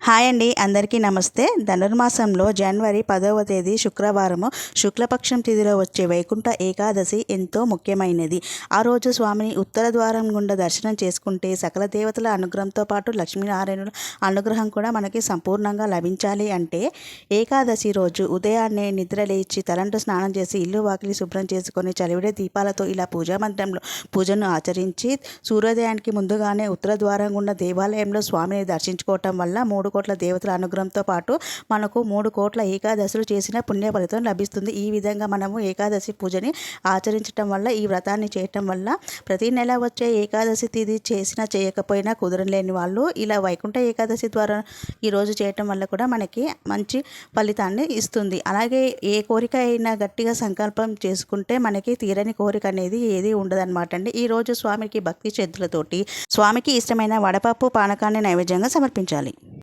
Hi అండి అందరికీ నమస్తే. ధనుర్మాసంలో జనవరి పదవ తేదీ శుక్రవారము. శుక్లపక్షం తిథిలో వచ్చే వైకుంఠ ఏకాదశి ఎంతో ముఖ్యమైనది. ఆ రోజు స్వామిని ఉత్తర ద్వారం గుండా దర్శనం చేసుకుంటే సకల దేవతల అనుగ్రహంతో పాటు లక్ష్మీనారాయణుల అనుగ్రహం కూడా మనకి సంపూర్ణంగా లభించాలి అంటే ఏకాదశి రోజు ఉదయాన్నే నిద్ర లేచి తలంటు స్నానం చేసి ఇల్లు వాకిలి శుభ్రం చేసుకొని చలివిడే దీపాలతో ఇలా పూజా మందిరంలో పూజను ఆచరించి సూర్యోదయానికి ముందుగానే ఉత్తర ద్వారం గుండా దేవాలయంలో స్వామిని దర్శించుకోవటం వల్ల మూడు మూడు కోట్ల దేవతల అనుగ్రహంతో పాటు మనకు మూడు కోట్ల ఏకాదశులు చేసిన పుణ్య ఫలితం లభిస్తుంది. ఈ విధంగా మనము ఏకాదశి పూజని ఆచరించటం వల్ల ఈ వ్రతాన్ని చేయటం వల్ల ప్రతి నెల వచ్చే ఏకాదశి తిథి చేసినా చేయకపోయినా కుదరలేని వాళ్ళు ఇలా వైకుంఠ ఏకాదశి ద్వారా ఈరోజు చేయటం వల్ల కూడా మనకి మంచి ఫలితాన్ని ఇస్తుంది. అలాగే ఏ కోరిక అయినా గట్టిగా సంకల్పం చేసుకుంటే మనకి తీరని కోరిక అనేది ఏది ఉండదన్నమాట అండి. ఈరోజు స్వామికి భక్తి చేతులతోటి స్వామికి ఇష్టమైన వడపప్పు పానకాన్ని నైవేద్యంగా సమర్పించాలి.